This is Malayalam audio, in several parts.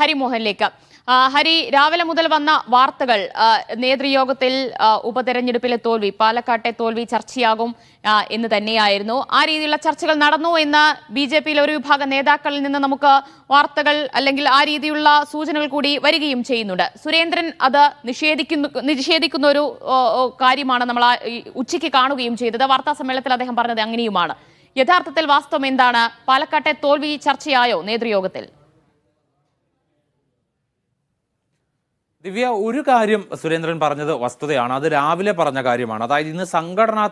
ഹരിമോഹനിലേക്ക്. ഹരി രാവിലെ മുതൽ വന്ന വാർത്തകൾ നേതൃയോഗത്തിൽ ഉപതെരഞ്ഞെടുപ്പിലെ തോൽവി പാലക്കാട്ടെ തോൽവി ചർച്ചയാകും എന്ന് തന്നെയായിരുന്നു. ആ രീതിയിലുള്ള ചർച്ചകൾ നടന്നു എന്ന് ബി ജെ പിയിലെ ഒരു വിഭാഗം നേതാക്കളിൽ നിന്ന് നമുക്ക് വാർത്തകൾ അല്ലെങ്കിൽ ആ രീതിയിലുള്ള സൂചനകൾ കൂടി വരികയും ചെയ്യുന്നുണ്ട്. സുരേന്ദ്രൻ അത് നിഷേധിക്കുന്നു നിഷേധിക്കുന്ന ഒരു കാര്യമാണ് നമ്മൾ ഉച്ചയ്ക്ക് കാണുകയും ചെയ്തത്. വാർത്താ സമ്മേളനത്തിൽ അദ്ദേഹം പറഞ്ഞത് അങ്ങനെയുമാണ്. യഥാർത്ഥത്തിൽ വാസ്തവം എന്താണ്? പാലക്കാട്ടെ തോൽവി ചർച്ചയായോ നേതൃയോഗത്തിൽ? ദിവ്യ ഒരു കാര്യം സുരേന്ദ്രൻ പറഞ്ഞത് വസ്തുതയാണ്. അത് രാവിലെ പറഞ്ഞ കാര്യമാണ്. അതായത് ഇന്ന് സംഘടനാ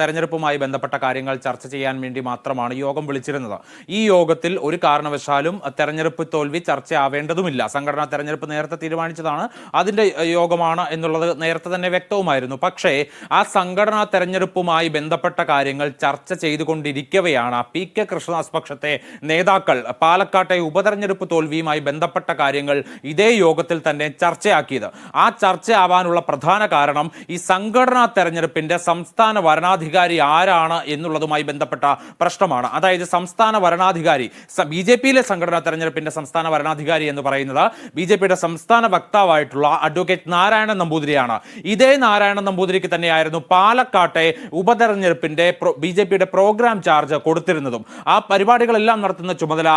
തെരഞ്ഞെടുപ്പുമായി ബന്ധപ്പെട്ട കാര്യങ്ങൾ ചർച്ച ചെയ്യാൻ വേണ്ടി മാത്രമാണ് യോഗം വിളിച്ചിരുന്നത്. ഈ യോഗത്തിൽ ഒരു കാരണവശാലും തെരഞ്ഞെടുപ്പ് തോൽവി ചർച്ചയാവേണ്ടതുമില്ല. സംഘടനാ തെരഞ്ഞെടുപ്പ് നേരത്തെ തീരുമാനിച്ചതാണ്. അതിന്റെ യോഗമാണ് എന്നുള്ളത് നേരത്തെ തന്നെ വ്യക്തവുമായിരുന്നു. പക്ഷേ ആ സംഘടനാ തെരഞ്ഞെടുപ്പുമായി ബന്ധപ്പെട്ട കാര്യങ്ങൾ ചർച്ച ചെയ്തുകൊണ്ടിരിക്കവെയാണ് പി കെ കൃഷ്ണദാസ് പക്ഷത്തെ നേതാക്കൾ. പാലക്കാട്ടെ ഉപതെരഞ്ഞെടുപ്പ് തോൽവിയുമായി ബന്ധപ്പെട്ട കാര്യങ്ങൾ ഇതേ യോഗത്തിൽ തന്നെ ചർച്ചയാക്കിയത്. ആ ചർച്ചയാവാനുള്ള പ്രധാന കാരണം ഈ സംഘടനാ തെരഞ്ഞെടുപ്പിന്റെ സംസ്ഥാന വരണാധികാരി ആരാണ് എന്നുള്ളതുമായി ബന്ധപ്പെട്ട പ്രശ്നമാണ്. അതായത് സംസ്ഥാന വരണാധികാരി ബി ജെ പിയിലെ സംഘടനാ തെരഞ്ഞെടുപ്പിന്റെ സംസ്ഥാന വരണാധികാരി എന്ന് പറയുന്നത് ബി ജെ പിയുടെ സംസ്ഥാന വക്താവായിട്ടുള്ള അഡ്വക്കേറ്റ് നാരായണൻ നമ്പൂതിരിയാണ്. ഇതേ നാരായണൻ നമ്പൂതിരിക്ക് തന്നെയായിരുന്നു പാലക്കാട്ടെ ഉപതെരഞ്ഞെടുപ്പിന്റെ ബി ജെ പിയുടെ പ്രോഗ്രാം ചാർജ് കൊടുത്തിരുന്നതും. ആ പരിപാടികളെല്ലാം നടത്തുന്ന ചുമതല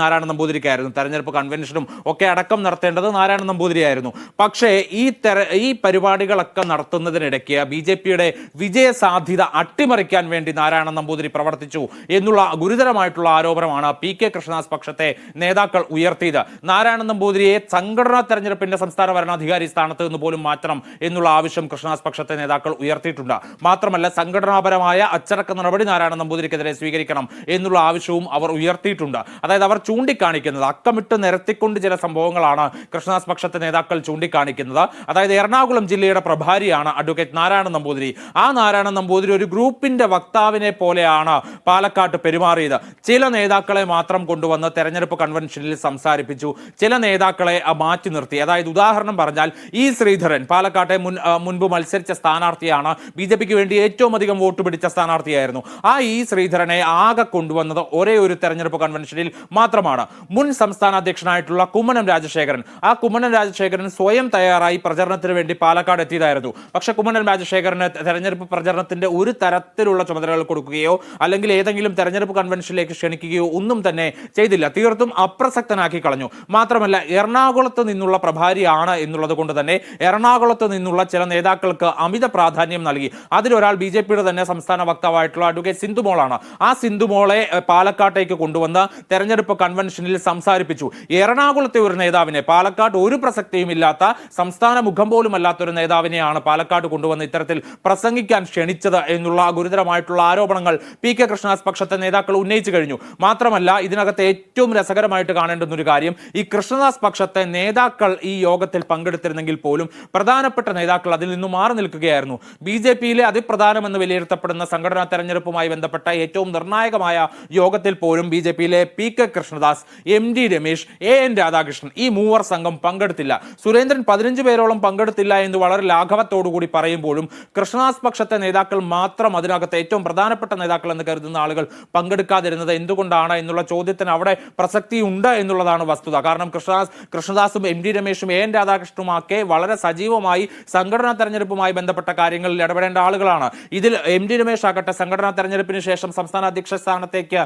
നാരായണ നമ്പൂതിരിക്കായിരുന്നു. തെരഞ്ഞെടുപ്പ് കൺവെൻഷനും ഒക്കെ അടക്കം നടത്തേണ്ടത് നാരായണ നമ്പൂതിരിയായിരുന്നു. പക്ഷേ ഈ തെര ഈ പരിപാടികളൊക്കെ നടത്തുന്നതിനിടയ്ക്ക് ബി ജെ പിയുടെ വിജയ സാധ്യത അട്ടിമറിക്കാൻ വേണ്ടി നാരായണ നമ്പൂതിരി പ്രവർത്തിച്ചു എന്നുള്ള ഗുരുതരമായിട്ടുള്ള ആരോപണമാണ് പി കെ കൃഷ്ണദാസ് പക്ഷത്തെ നേതാക്കൾ ഉയർത്തിയത്. നാരായണ നമ്പൂതിരിയെ സംഘടനാ തെരഞ്ഞെടുപ്പിന്റെ സംസ്ഥാന ഭരണാധികാരി സ്ഥാനത്ത് നിന്ന് പോലും മാറ്റണം എന്നുള്ള ആവശ്യം കൃഷ്ണദാസ് പക്ഷത്തെ നേതാക്കൾ ഉയർത്തിയിട്ടുണ്ട്. മാത്രമല്ല സംഘടനാപരമായ അച്ചടക്ക നടപടി നാരായണ നമ്പൂതിരിക്കെതിരെ സ്വീകരിക്കണം എന്നുള്ള ആവശ്യവും അവർ ഉയർത്തിയിട്ടുണ്ട്. അതായത് അവർ ചൂണ്ടിക്കാണിക്കുന്നത് അക്കമിട്ട് നിരത്തിക്കൊണ്ട് ചില സംഭവങ്ങളാണ് കൃഷ്ണദാസ് പക്ഷത്തെ നേതാക്കൾ ചൂണ്ടിക്കാണിക്കുന്നത്. അതായത് എറണാകുളം ജില്ലയുടെ പ്രഭാരിയാണ് അഡ്വക്കേറ്റ് നാരായണൻ നമ്പൂതിരി. ആ നാരായണൻ നമ്പൂതിരി ഒരു ഗ്രൂപ്പിന്റെ വക്താവിനെ പോലെയാണ് പാലക്കാട്ട് പെരുമാറിയത്. ചില നേതാക്കളെ മാത്രം കൊണ്ടുവന്ന് തെരഞ്ഞെടുപ്പ് കൺവെൻഷനിൽ സംസാരിപ്പിച്ചു. ചില നേതാക്കളെ മാറ്റി നിർത്തി. അതായത് ഉദാഹരണം പറഞ്ഞാൽ ഇ ശ്രീധരൻ പാലക്കാട്ടെ മുൻ മുൻപ് മത്സരിച്ച സ്ഥാനാർത്ഥിയാണ് ബി ജെ പിക്ക് വേണ്ടി ഏറ്റവും അധികം വോട്ട് പിടിച്ച സ്ഥാനാർത്ഥിയായിരുന്നു. ആ ഇ ശ്രീധരനെ ആകെ കൊണ്ടുവന്നത് ഒരേ ഒരു തെരഞ്ഞെടുപ്പ് കൺവെൻഷനിൽ മാത്രമാണ്. മുൻ സംസ്ഥാന അധ്യക്ഷനായിട്ടുള്ള കുമ്മനം രാജശേഖരൻ. ആ കുമ്മനം രാജശേഖരൻ സ്വയം തയ്യാറായി പ്രചരണത്തിന് വേണ്ടി പാലക്കാട് എത്തിയതായിരുന്നു. പക്ഷേ കുമ്മനം രാജശേഖരന് തെരഞ്ഞെടുപ്പ് പ്രചരണത്തിന്റെ ഒരു തരത്തിലുള്ള ചുമതലകൾ കൊടുക്കുകയോ അല്ലെങ്കിൽ ഏതെങ്കിലും തെരഞ്ഞെടുപ്പ് കൺവെൻഷനിലേക്ക് ക്ഷണിക്കുകയോ ഒന്നും തന്നെ ചെയ്തില്ല. തീർത്തും അപ്രസക്തനാക്കി കളഞ്ഞു. മാത്രമല്ല എറണാകുളത്ത് നിന്നുള്ള പ്രഭാരിയാണ് എന്നുള്ളത് കൊണ്ട് തന്നെ എറണാകുളത്ത് നിന്നുള്ള ചില നേതാക്കൾക്ക് അമിത പ്രാധാന്യം നൽകി. അതിലൊരാൾ ബി ജെ പിയുടെ തന്നെ സംസ്ഥാന വക്താവായിട്ടുള്ള അഡ്വക്കേറ്റ് സിന്ധുമോളാണ് ആ സിന്ധുമോളെ പാലക്കാട്ടേക്ക് കൊണ്ടുവന്ന് തെരഞ്ഞെടുപ്പ് കൺവെൻഷനിൽ സംസാരിപ്പിച്ചു. എറണാകുളത്തെ ഒരു നേതാവിനെ പാലക്കാട് ഒരു പ്രസക്തിയും ഇല്ലാത്ത സംസ്ഥാന മുഖം പോലും അല്ലാത്തൊരു നേതാവിനെയാണ് പാലക്കാട് കൊണ്ടുവന്ന് ഇത്തരത്തിൽ പ്രസംഗിക്കാൻ ക്ഷണിച്ചത് എന്നുള്ള ഗുരുതരമായിട്ടുള്ള ആരോപണങ്ങൾ പി കെ കൃഷ്ണദാസ് പക്ഷത്തെ നേതാക്കൾ ഉന്നയിച്ചു കഴിഞ്ഞു. മാത്രമല്ല ഇതിനകത്ത് ഏറ്റവും രസകരമായിട്ട് കാണേണ്ടുന്ന ഒരു കാര്യം ഈ കൃഷ്ണദാസ് പക്ഷത്തെ നേതാക്കൾ ഈ യോഗത്തിൽ പങ്കെടുത്തിരുന്നെങ്കിൽ പോലും പ്രധാനപ്പെട്ട നേതാക്കൾ അതിൽ നിന്ന് മാറി നിൽക്കുകയായിരുന്നു. ബി ജെ പിയിലെ അതിപ്രധാനമെന്ന് വിലയിരുത്തപ്പെടുന്ന സംഘടനാ തെരഞ്ഞെടുപ്പുമായി ബന്ധപ്പെട്ട ഏറ്റവും നിർണായകമായ യോഗത്തിൽ പോലും ബി ജെ പിയിലെ P K Krishnadas M D Ramesh A N Radhakrishnan ഈ മൂവർ സംഘം പങ്കെടുത്തില്ല. സുരേന്ദ്രൻ പതിനഞ്ച് പേരോളം പങ്കെടുത്തില്ല എന്ന് വളരെ ലാഘവത്തോടുകൂടി പറയുമ്പോഴും കൃഷ്ണദാസ് പക്ഷത്തെ നേതാക്കൾ മാത്രം അതിനകത്ത് ഏറ്റവും പ്രധാനപ്പെട്ട നേതാക്കൾ എന്ന് കരുതുന്ന ആളുകൾ പങ്കെടുക്കാതിരുന്നത് എന്തുകൊണ്ടാണ് എന്നുള്ള ചോദ്യത്തിന് അവിടെ പ്രസക്തി ഉണ്ട് എന്നുള്ളതാണ് വസ്തുത. കാരണം കൃഷ്ണദാസ് കൃഷ്ണദാസും എം ഡി രമേശും എ എൻ രാധാകൃഷ്ണനും ഒക്കെ വളരെ സജീവമായി സംഘടനാ തെരഞ്ഞെടുപ്പുമായി ബന്ധപ്പെട്ട കാര്യങ്ങളിൽ ഇടപെടേണ്ട ആളുകളാണ്. ഇതിൽ എം ഡി രമേശ് ആകട്ടെ സംഘടനാ തെരഞ്ഞെടുപ്പിന് ശേഷം സംസ്ഥാന അധ്യക്ഷ സ്ഥാനത്തേക്ക്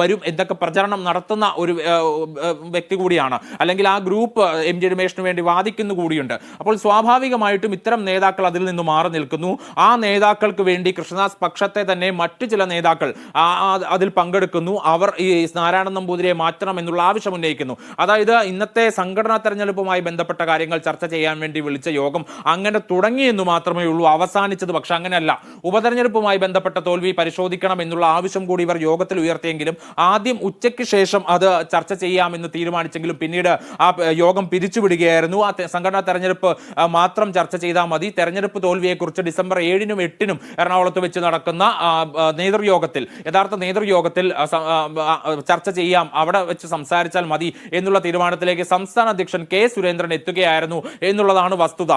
വരും എന്തൊക്കെ പ്രചരണം നടത്തുന്ന ഒരു വ്യക്തി കൂടിയാണ്. അല്ലെങ്കിൽ ആ ഗ്രൂപ്പ് എം ഡി രമേശിന് വേണ്ടി വാദിക്കുന്നു കൂടിയുണ്ട്. അപ്പോൾ സ്വാഭാവികമായിട്ടും ഇത്തരം നേതാക്കൾ അതിൽ നിന്ന് മാറി നിൽക്കുന്നു. ആ നേതാക്കൾക്ക് വേണ്ടി കൃഷ്ണദാസ് പക്ഷത്തെ തന്നെ മറ്റു ചില നേതാക്കൾ അതിൽ പങ്കെടുക്കുന്നു. അവർ ഈ നാരായണൻ നമ്പൂതിരിയെ മാറ്റണം എന്നുള്ള ആവശ്യം ഉന്നയിക്കുന്നു. അതായത് ഇന്നത്തെ സംഘടനാ തെരഞ്ഞെടുപ്പുമായി ബന്ധപ്പെട്ട കാര്യങ്ങൾ ചർച്ച ചെയ്യാൻ വേണ്ടി വിളിച്ച യോഗം അങ്ങനെ തുടങ്ങി എന്ന് മാത്രമേ ഉള്ളൂ. അവസാനിച്ചത് പക്ഷെ അങ്ങനെയല്ല. ഉപതെരഞ്ഞെടുപ്പുമായി ബന്ധപ്പെട്ട തോൽവി പരിശോധിക്കണം എന്നുള്ള ആവശ്യം കൂടി ഇവർ യോഗത്തിൽ ഉയർത്തിയെങ്കിലും ആദ്യം ഉച്ചയ്ക്ക് ശേഷം അത് ചർച്ച ചെയ്യാമെന്ന് തീരുമാനിച്ചെങ്കിലും പിന്നീട് ആ യോഗം പിരിച്ചുവിടുകയായിരുന്നു. പറയുകയായിരുന്നു ആ സംഘടനാ തെരഞ്ഞെടുപ്പ് മാത്രം ചർച്ച ചെയ്താൽ മതി. തെരഞ്ഞെടുപ്പ് തോൽവിയെക്കുറിച്ച് ഡിസംബർ ഏഴിനും എട്ടിനും എറണാകുളത്ത് വെച്ച് നടക്കുന്ന നേതൃയോഗത്തിൽ യഥാർത്ഥ നേതൃയോഗത്തിൽ ചർച്ച ചെയ്യാം. അവിടെ വെച്ച് സംസാരിച്ചാൽ മതി എന്നുള്ള തീരുമാനത്തിലേക്ക് സംസ്ഥാന അധ്യക്ഷൻ കെ സുരേന്ദ്രൻ എത്തുകയായിരുന്നു എന്നുള്ളതാണ് വസ്തുത.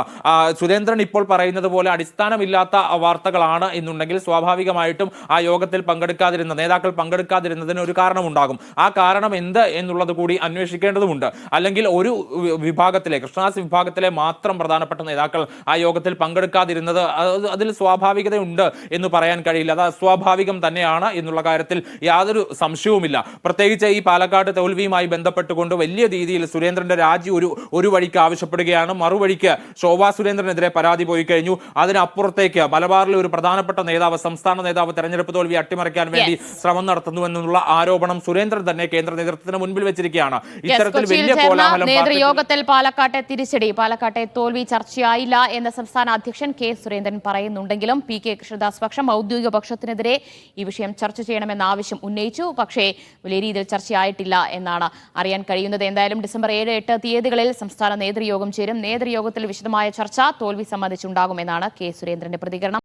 സുരേന്ദ്രൻ ഇപ്പോൾ പറയുന്നത് പോലെ അടിസ്ഥാനമില്ലാത്ത വാർത്തകളാണ് എന്നുണ്ടെങ്കിൽ സ്വാഭാവികമായിട്ടും ആ യോഗത്തിൽ പങ്കെടുക്കാതിരുന്ന നേതാക്കൾ പങ്കെടുക്കാതിരുന്നതിന് ഒരു കാരണമുണ്ടാകും. ആ കാരണം എന്ത് എന്നുള്ളത് കൂടി അന്വേഷിക്കേണ്ടതുണ്ട്. അല്ലെങ്കിൽ ഒരു വി- വിഭാഗത്തിലെ കൃഷ്ണദാസ് വിഭാഗത്തിലെ മാത്രം പ്രധാനപ്പെട്ട നേതാക്കൾ ആ യോഗത്തിൽ പങ്കെടുക്കാതിരുന്നത് അത് അതിൽ സ്വാഭാവികതയുണ്ട് എന്ന് പറയാൻ കഴിയില്ല. അത് അസ്വാഭാവികം തന്നെയാണ് എന്നുള്ള കാര്യത്തിൽ യാതൊരു സംശയവുമില്ല. പ്രത്യേകിച്ച് ഈ പാലക്കാട് തോൽവിയുമായി ബന്ധപ്പെട്ടുകൊണ്ട് വലിയ രീതിയിൽ സുരേന്ദ്രന്റെ രാജി ഒരു ഒരു വഴിക്ക് ആവശ്യപ്പെടുകയാണ്. മറുവഴിക്ക് ശോഭാ സുരേന്ദ്രനെതിരെ പരാതി പോയി കഴിഞ്ഞു. അതിനപ്പുറത്തേക്ക് മലബാറിലെ ഒരു പ്രധാനപ്പെട്ട നേതാവ് സംസ്ഥാന നേതാവ് തെരഞ്ഞെടുപ്പ് തോൽവി അട്ടിമറിക്കാൻ വേണ്ടി ശ്രമം നടത്തുന്നു എന്നുള്ള ആരോപണം സുരേന്ദ്രൻ തന്നെ കേന്ദ്ര നേതൃത്വത്തിന് മുൻപിൽ വെച്ചിരിക്കുകയാണ്. ഇത്തരത്തിൽ വലിയ കോലാഹലം യോഗത്തിൽ പാലക്കാട്ടെ തിരിച്ചടി. പാലക്കാട്ടെ തോൽവി ചർച്ചയായില്ല എന്ന സംസ്ഥാന അധ്യക്ഷൻ കെ സുരേന്ദ്രൻ പറയുന്നുണ്ടെങ്കിലും പി കെ കൃഷ്ണദാസ് പക്ഷം ഔദ്യോഗിക പക്ഷത്തിനെതിരെ ഈ വിഷയം ചർച്ച ചെയ്യണമെന്ന ആവശ്യം ഉന്നയിച്ചു. പക്ഷേ വലിയ രീതിയിൽ ചർച്ചയായിട്ടില്ല എന്നാണ് അറിയാൻ കഴിയുന്നത്. എന്തായാലും ഡിസംബർ ഏഴ് എട്ട് തീയതികളിൽ സംസ്ഥാന നേതൃയോഗം ചേരും. നേതൃയോഗത്തിൽ വിശദമായ ചർച്ച തോൽവി സംബന്ധിച്ചുണ്ടാകുമെന്നാണ് കെ സുരേന്ദ്രന്റെ പ്രതികരണം.